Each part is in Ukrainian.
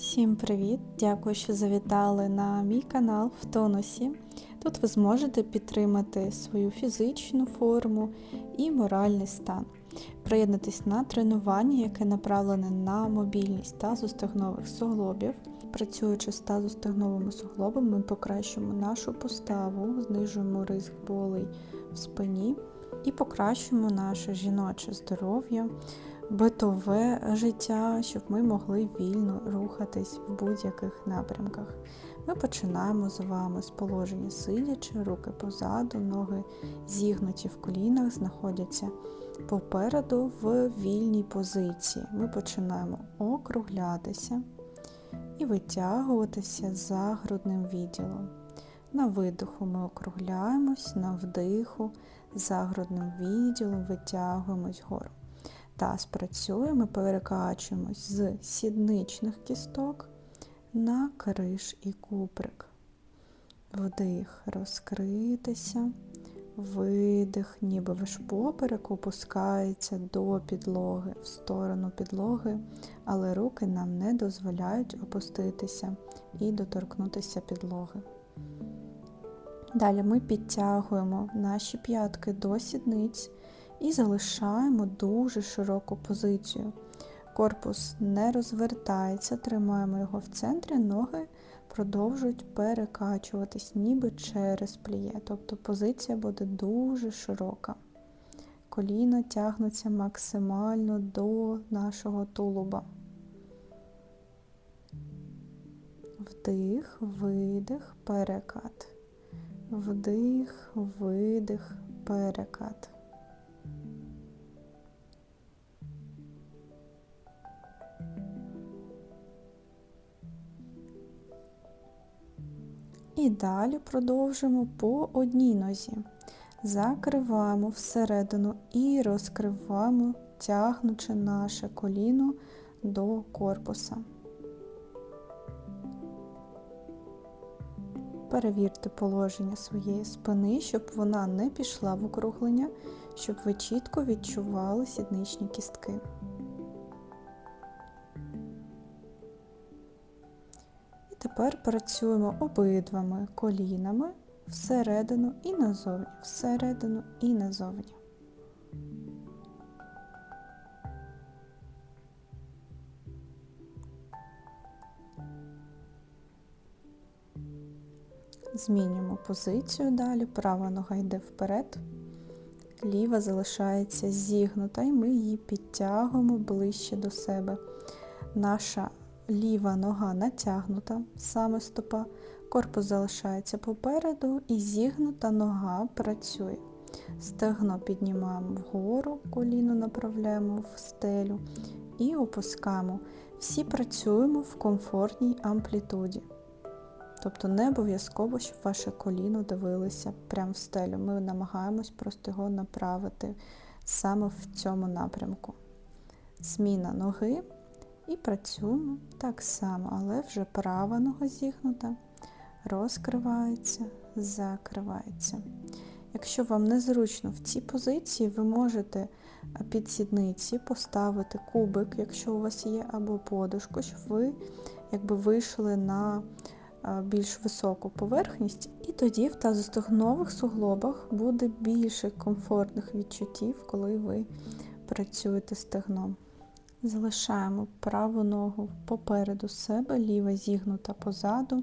Всім привіт! Дякую, що завітали на мій канал в тонусі. Тут ви зможете підтримати свою фізичну форму і моральний стан. Приєднатись на тренування, яке направлене на мобільність тазостегнових суглобів. Працюючи з тазостегновими суглобами, ми покращуємо нашу поставу, знижуємо ризик болей в спині і покращуємо наше жіноче здоров'я битове життя, щоб ми могли вільно рухатись в будь-яких напрямках. Ми починаємо з вами з положення сидячи, руки позаду, ноги зігнуті в колінах, знаходяться попереду в вільній позиції. Ми починаємо округлятися і витягуватися за грудним відділом. На видиху ми округляємось, на вдиху за грудним відділом витягуємось вгору. Таз працює, ми перекачуємось з сідничних кісток на криш і куприк. Вдих, розкритися, видих, ніби ваш поперек опускається до підлоги, в сторону підлоги, але руки нам не дозволяють опуститися і доторкнутися підлоги. Далі ми підтягуємо наші п'ятки до сідниць і залишаємо дуже широку позицію. Корпус не розвертається, тримаємо його в центрі, ноги продовжують перекачуватись, ніби через пліє. Тобто позиція буде дуже широка. Коліна тягнуться максимально до нашого тулуба. Вдих, видих, перекат. Вдих, видих, перекат. Далі продовжимо по одній нозі. Закриваємо всередину і розкриваємо, тягнучи наше коліно до корпуса. Перевірте положення своєї спини, щоб вона не пішла в округлення, щоб ви чітко відчували сідничні кістки. Тепер працюємо обидвами колінами всередину і назовні, всередину і назовні. Змінюємо позицію далі, права нога йде вперед, ліва залишається зігнута, і ми її підтягуємо ближче до себе. Наша ліва нога натягнута, саме стопа, корпус залишається попереду і зігнута нога працює. Стегно піднімаємо вгору, коліно направляємо в стелю і опускаємо. Всі працюємо в комфортній амплітуді. Тобто не обов'язково, щоб ваше коліно дивилося прямо в стелю. Ми намагаємось просто його направити саме в цьому напрямку. Зміна ноги. І працюємо так само, але вже права нога зігнута, розкривається, закривається. Якщо вам незручно в цій позиції, ви можете під сідниці поставити кубик, якщо у вас є, або подушку, щоб ви якби вийшли на більш високу поверхність, і тоді в тазостогнових суглобах буде більше комфортних відчуттів, коли ви працюєте стегном. Залишаємо праву ногу попереду себе, ліва зігнута позаду,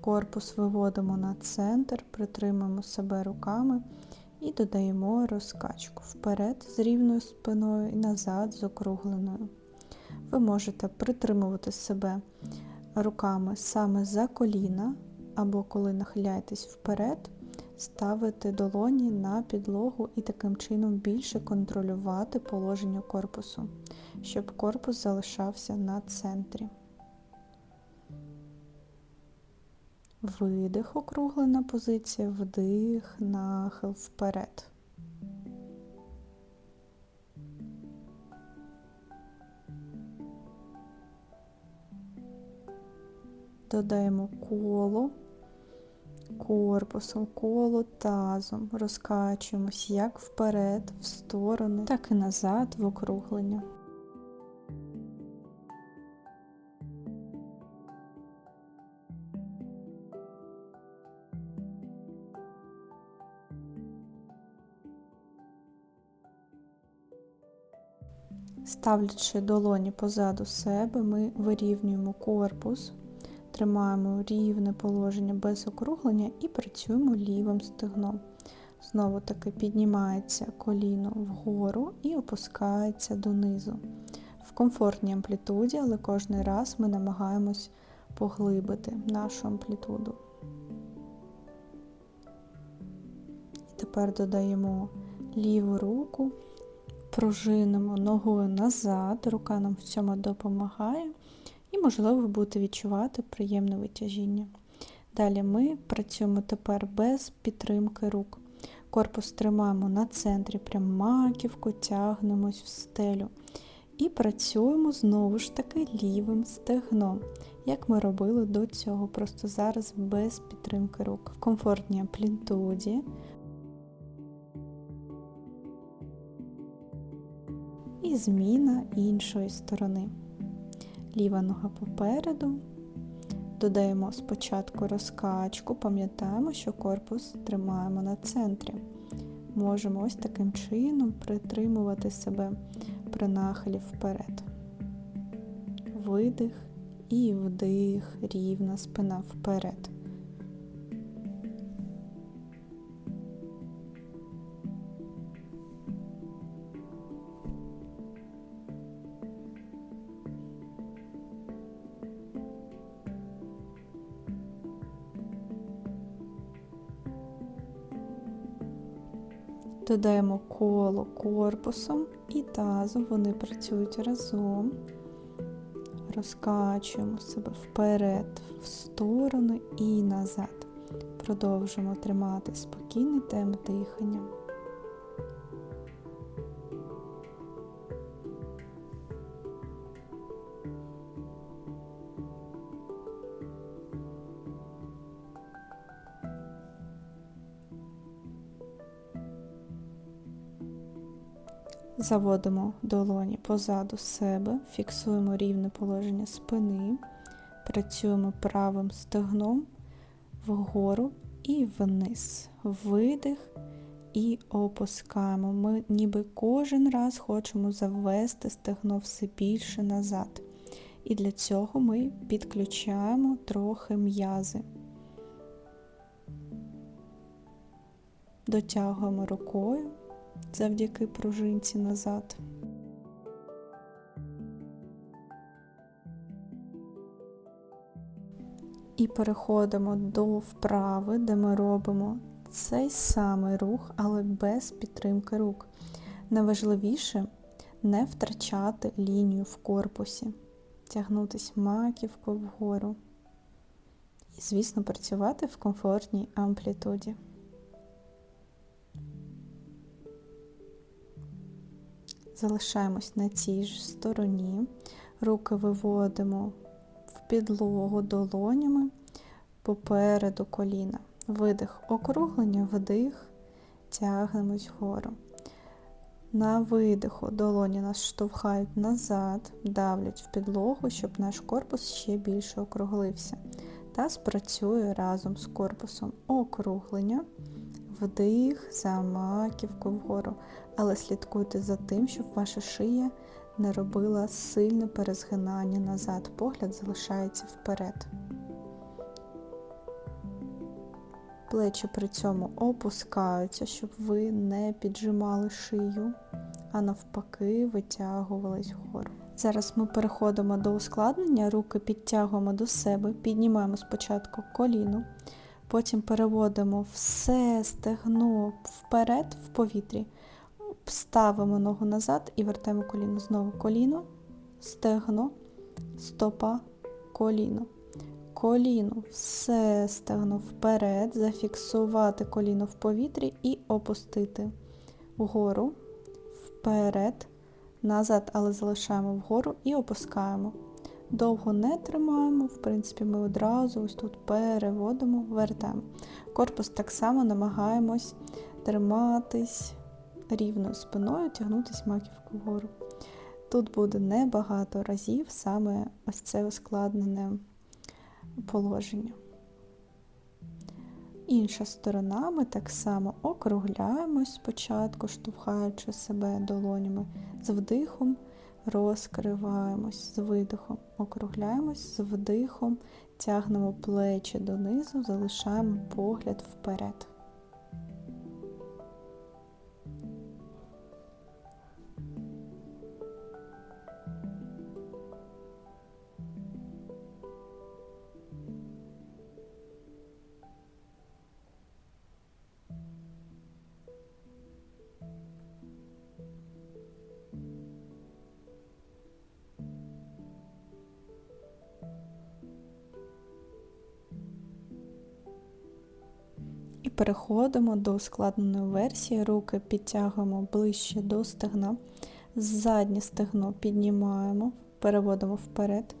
корпус виводимо на центр, притримуємо себе руками і додаємо розкачку вперед з рівною спиною і назад з округленою. Ви можете притримувати себе руками саме за коліна, або коли нахиляєтесь вперед, ставити долоні на підлогу і таким чином більше контролювати положення корпусу, щоб корпус залишався на центрі. Видих, округлена позиція, вдих, нахил вперед. Додаємо коло корпусом, коло тазом розкачуємось як вперед, в сторони, так і назад в округлення. Ставлячи долоні позаду себе, ми вирівнюємо корпус тримаємо рівне положення без округлення і працюємо лівим стегном. Знову таки піднімається коліно вгору і опускається донизу. В комфортній амплітуді, але кожен раз ми намагаємось поглибити нашу амплітуду. І тепер додаємо ліву руку, пружинимо ногою назад, рука нам в цьому допомагає, і, можливо, ви будете відчувати приємне витяжіння. Далі ми працюємо тепер без підтримки рук. Корпус тримаємо на центрі, прям маківку, тягнемось в стелю. І працюємо знову ж таки лівим стегном, як ми робили до цього, просто зараз без підтримки рук. В комфортній амплітуді. І зміна іншої сторони. Ліва нога попереду. Додаємо спочатку розкачку, пам'ятаємо, що корпус тримаємо на центрі. Можемо ось таким чином притримувати себе при нахилі вперед. Видих і вдих, рівна спина вперед. Додаємо коло корпусом і тазом, вони працюють разом. Розкачуємо себе вперед, в сторону і назад. Продовжуємо тримати спокійний темп дихання. Заводимо долоні позаду себе, фіксуємо рівне положення спини, працюємо правим стегном вгору і вниз. Видих і опускаємо. Ми ніби кожен раз хочемо завести стегно все більше назад. І для цього ми підключаємо трохи м'язи. Дотягуємо рукою завдяки пружинці назад. І переходимо до вправи, де ми робимо цей самий рух, але без підтримки рук. Найважливіше не втрачати лінію в корпусі, тягнутися маківку вгору. І, звісно, працювати в комфортній амплітуді. Залишаємось на цій ж стороні, руки виводимо в підлогу долонями попереду коліна. Видих, округлення, вдих, тягнемось вгору. На видиху долоні нас штовхають назад, давлять в підлогу, щоб наш корпус ще більше округлився. Та спрацює разом з корпусом округлення, вдих, за маківку вгору але слідкуйте за тим, щоб ваша шия не робила сильне перезгинання назад. Погляд залишається вперед. Плечі при цьому опускаються, щоб ви не піджимали шию, а навпаки, витягувались вгору. Зараз ми переходимо до ускладнення, руки підтягуємо до себе, піднімаємо спочатку коліно, потім переводимо все стегно вперед в повітрі. Ставимо ногу назад і вертаємо коліно. Знову коліно, стегно, стопа, коліно. Коліно, все стегно вперед, зафіксувати коліно в повітрі і опустити вгору, вперед, назад, але залишаємо вгору і опускаємо. Довго не тримаємо, в принципі, ми одразу ось тут переводимо, вертаємо. Корпус так само намагаємось триматись рівно спиною тягнутися маківку вгору. Тут буде небагато разів саме ось це ускладнене положення. Інша сторона, ми так само округляємось спочатку, штовхаючи себе долонями з вдихом, розкриваємось з видихом, округляємось з вдихом, тягнемо плечі донизу, залишаємо погляд вперед. Переходимо до ускладненої версії. Руки підтягуємо ближче до стегна. Заднє стегно піднімаємо, переводимо вперед,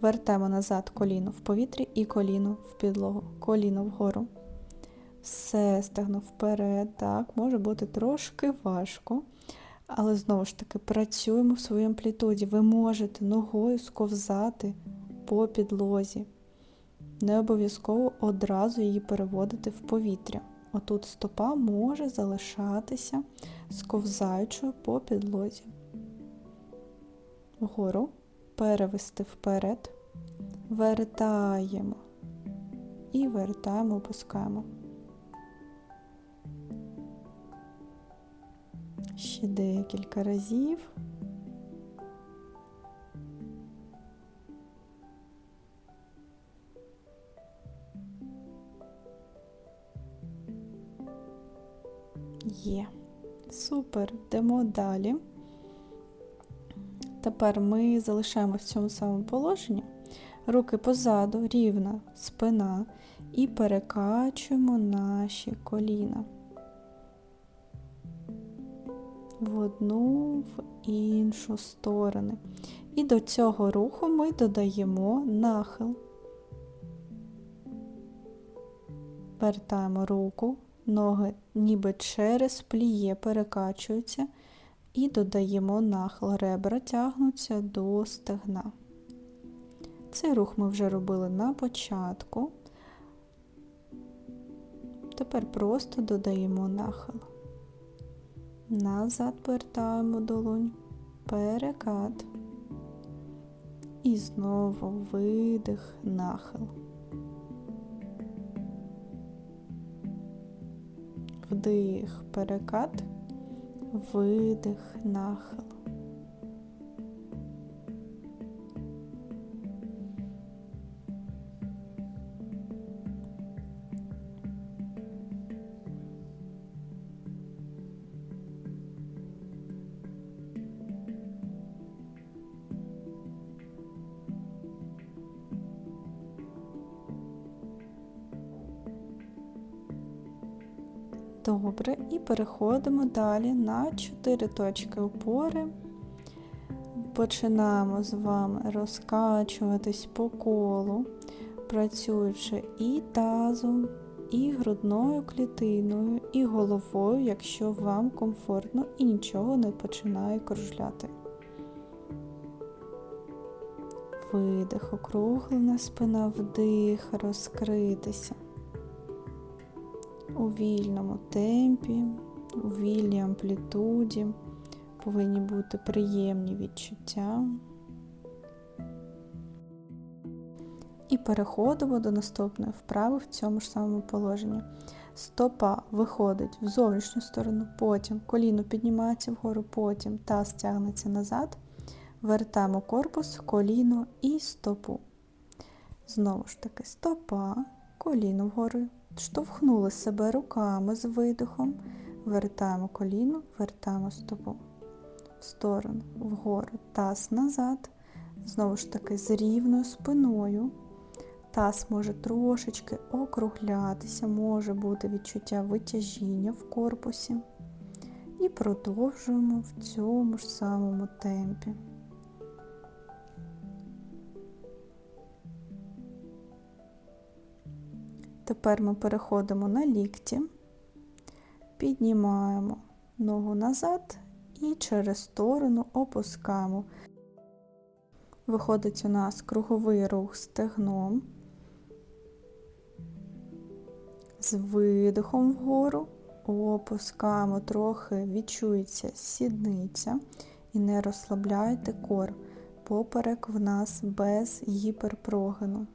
вертаємо назад коліно в повітрі і коліно в підлогу, коліно вгору. Все стегно вперед. Так, може бути трошки важко. Але знову ж таки працюємо в своїй амплітуді. Ви можете ногою сковзати по підлозі. Не обов'язково одразу її переводити в повітря. Отут стопа може залишатися сковзаючою по підлозі. Вгору перевести вперед, вертаємо і вертаємо, опускаємо. Ще декілька разів. Супер. Йдемо далі. Тепер ми залишаємо в цьому самому положенні. Руки позаду, рівна спина і перекачуємо наші коліна. В одну, в іншу сторону. І до цього руху ми додаємо нахил. Вертаємо руку ноги ніби через пліє перекачуються і додаємо нахил. Ребра тягнуться до стегна. Цей рух ми вже робили на початку. Тепер просто додаємо нахил. Назад повертаємо долонь, перекат. І знову видих, нахил. Вдих, перекат, видих, нахил. Добре, і переходимо далі на 4 точки опори. Починаємо з вами розкачуватись по колу, працюючи і тазом, і грудною клітиною, і головою, якщо вам комфортно і нічого не починає кружляти. Видих, округлена спина, вдих, розкритися у вільному темпі, у вільній амплітуді, повинні бути приємні відчуття. І переходимо до наступної вправи в цьому ж самому положенні. Стопа виходить в зовнішню сторону, потім коліно піднімається вгору, потім таз тягнеться назад, вертаємо корпус, коліно і стопу. Знову ж таки, стопа, коліно вгору, Штовхнули себе руками з видихом, вертаємо коліно, вертаємо стопу в сторону, вгору, таз назад. Знову ж таки, з рівною спиною. Таз може трошечки округлятися, може бути відчуття витяжіння в корпусі. І продовжуємо в цьому ж самому темпі. Тепер ми переходимо на лікті, піднімаємо ногу назад і через сторону опускаємо. Виходить у нас круговий рух стегном, з видихом вгору, опускаємо трохи, відчується сідниця. і не розслабляйте кор. Поперек в нас без гіперпрогину.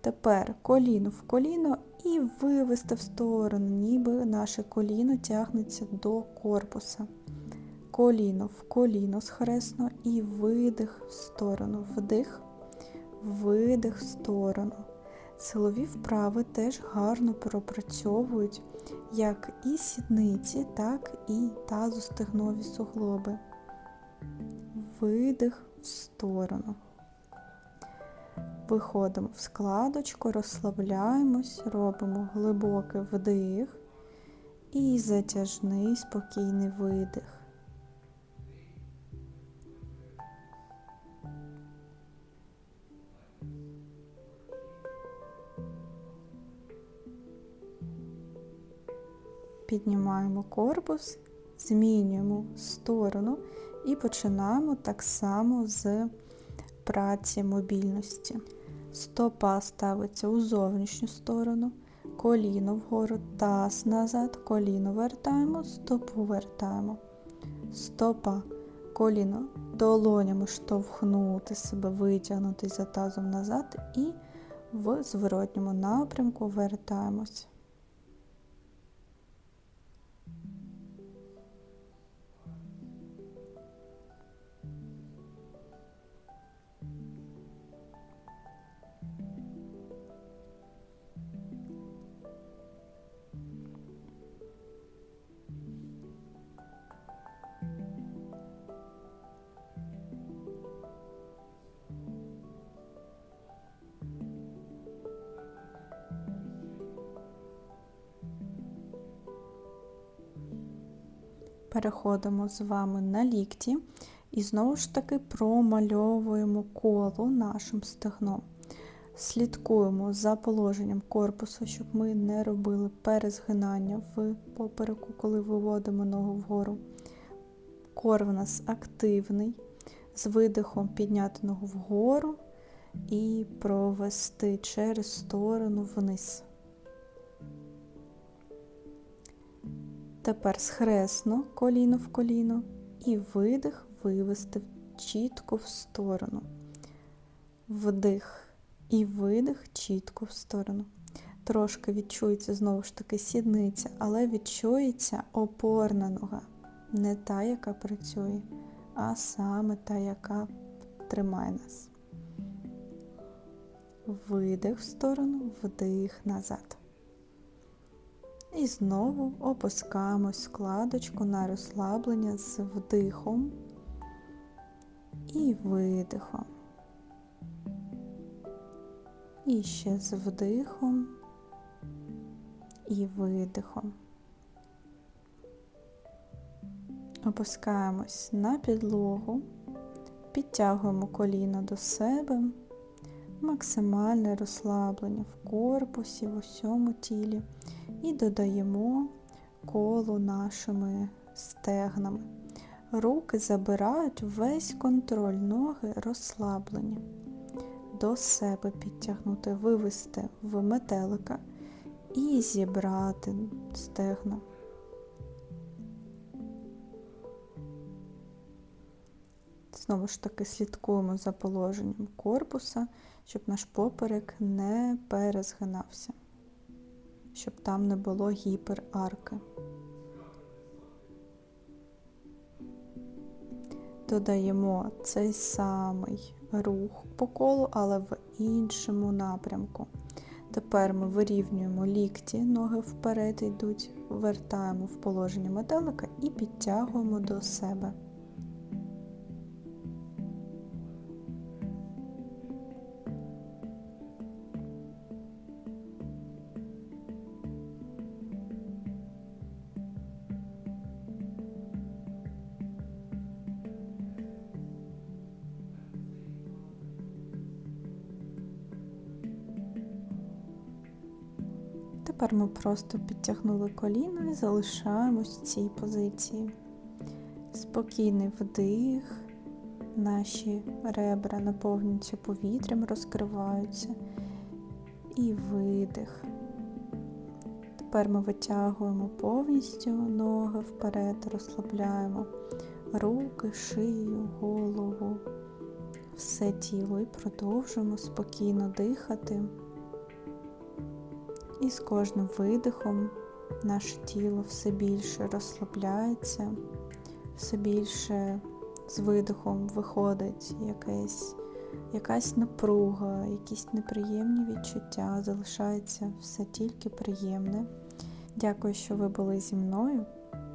Тепер коліно в коліно і вивести в сторону, ніби наше коліно тягнеться до корпуса. Коліно в коліно схресно і видих в сторону. Вдих, видих в сторону. Силові вправи теж гарно пропрацьовують як і сідниці, так і тазостегнові суглоби. Видих в сторону. Виходимо в складочку, розслабляємось, робимо глибокий вдих і затяжний спокійний видих. Піднімаємо корпус, змінюємо сторону і починаємо так само з праці мобільності. Стопа ставиться у зовнішню сторону, коліно вгору, таз назад, коліно вертаємо, стопу вертаємо. Стопа, коліно долонями штовхнути себе, витягнути за тазом назад і в зворотньому напрямку вертаємось. Переходимо з вами на лікті і знову ж таки промальовуємо коло нашим стегном. Слідкуємо за положенням корпусу, щоб ми не робили перезгинання в попереку, коли виводимо ногу вгору. Кор в нас активний, з видихом підняти ногу вгору і провести через сторону вниз. Тепер схресно коліно в коліно і видих вивести чітко в сторону. Вдих і видих чітко в сторону. Трошки відчується знову ж таки сідниця, але відчується опорна нога. Не та, яка працює, а саме та, яка тримає нас. Видих в сторону, вдих назад. І знову опускаємо складочку на розслаблення з вдихом і видихом. І ще з вдихом і видихом. Опускаємось на підлогу, підтягуємо коліна до себе, максимальне розслаблення в корпусі, в усьому тілі і додаємо коло нашими стегнами. Руки забирають весь контроль, ноги розслаблені. До себе підтягнути, вивести в метелика і зібрати стегна. Знову ж таки слідкуємо за положенням корпуса, щоб наш поперек не перезгинався щоб там не було гіперарки. Додаємо цей самий рух по колу, але в іншому напрямку. Тепер ми вирівнюємо лікті, ноги вперед йдуть, вертаємо в положення метелика і підтягуємо до себе. Тепер ми просто підтягнули коліно і залишаємось в цій позиції. Спокійний вдих, наші ребра наповнюються повітрям, розкриваються. І видих. Тепер ми витягуємо повністю ноги вперед, розслабляємо руки, шию, голову, все тіло і продовжуємо спокійно дихати. І з кожним видихом наше тіло все більше розслабляється, все більше з видихом виходить якесь, якась напруга, якісь неприємні відчуття, залишається все тільки приємне. Дякую, що ви були зі мною,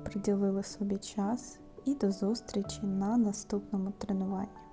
приділили собі час і до зустрічі на наступному тренуванні.